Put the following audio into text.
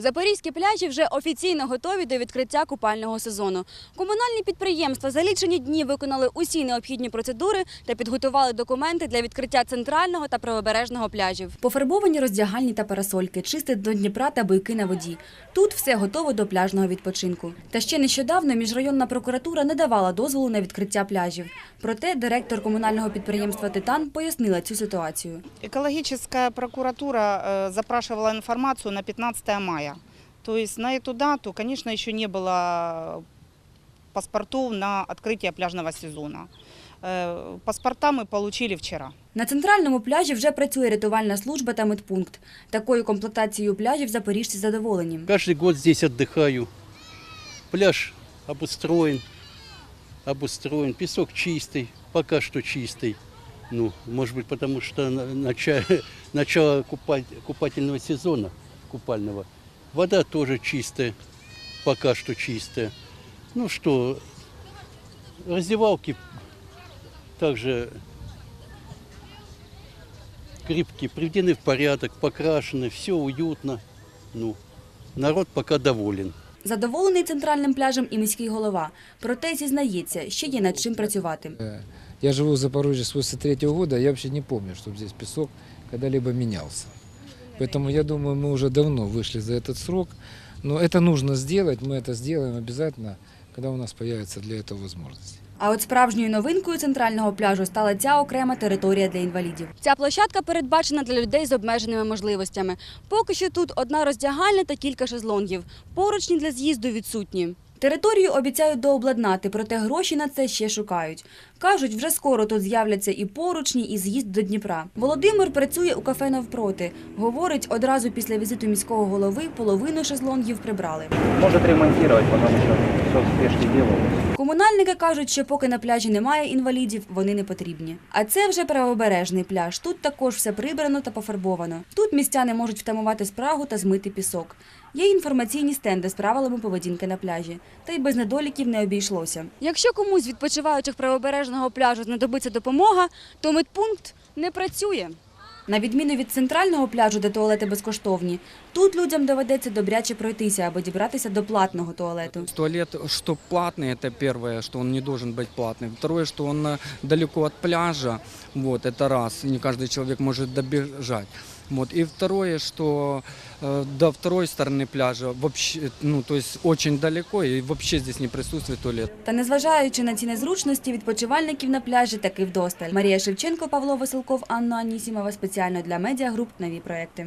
Запорізькі пляжі вже офіційно готові до відкриття купального сезону. Комунальні підприємства за лічені дні виконали усі необхідні процедури та підготували документи для відкриття центрального та правобережного пляжів. Пофарбовані роздягальні та парасольки, чисте до Дніпра та бойки на воді. Тут все готово до пляжного відпочинку. Та ще нещодавно міжрайонна прокуратура не давала дозволу на відкриття пляжів. Проте директор комунального підприємства Титан пояснила цю ситуацію. Экологическая прокуратура э, запрашивала информацию на 15 мая. То есть на эту дату, конечно, еще не было паспортов на открытие пляжного сезона. Э, Паспорта мы получили вчера. На центральному пляжі вже працює рятувальна служба та медпункт. Такою комплектацією пляжів запоріжці задоволені. Каждый год здесь отдыхаю. Пляж обустроен, обустроен, песок чистый, пока что чистый. Ну, может быть, потому что на- начало, начало купаль- купательного сезона купального. Вода тоже чистая, пока что чистая. Ну что, раздевалки также крепкие, приведены в порядок, покрашены, все уютно. Ну, народ пока доволен. Задоволений центральним пляжем і міський голова. Проте зізнається, ще є над чим працювати. Э, Я живу в Запорожье с 83 года, я вообще не помню, чтобы здесь песок когда-либо менялся. Поэтому я думаю, мы уже давно вышли за этот срок. Но это нужно сделать, мы это сделаем обязательно, когда у нас появится для этого возможность. А от справжньою новинкою центрального пляжу стала ця окрема територія для інвалідів. Ця площадка передбачена для людей з обмеженими можливостями. Поки що тут одна роздягальня та кілька шезлонгів. Поручні для з'їзду відсутні. Територію обіцяють дообладнати, проте гроші на це ще шукають. Кажуть, вже скоро тут з'являться і поручні, і з'їзд до Дніпра. Володимир працює у кафе навпроти. Говорить, одразу після візиту міського голови половину шезлонгів прибрали. Може ремонтировать, тому що все в спешке делалось. Комунальники кажуть, що поки на пляжі немає інвалідів, вони не потрібні. А це вже правобережний пляж. Тут також все прибрано та пофарбовано. Тут містяни можуть втамувати спрагу та змити пісок. Є інформаційні стенди з правилами поведінки на пляжі. Та й без недоліків не обійшлося. Якщо комусь відпочиваючих правобережного пляжу знадобиться допомога, то медпункт не працює. На відміну від центрального пляжу, де туалети безкоштовні, тут людям доведеться добряче пройтися, аби дібратися до платного туалету. Туалет, что платный, это первое, что он не должен быть платным. Второе, что он э, далеко от пляжа, вот, это раз, не каждый человек может добежать. Вот. И второе, что э, до второй стороны пляжа вообще, ну, то есть очень далеко, и вообще здесь не присутствует туалет. Та незважаючи на ці незручності, відпочивальників на пляжі таки вдосталь. Марія Шевченко, Павло Василков, Анна Анісімова спеціально для медіагруп нові проекти.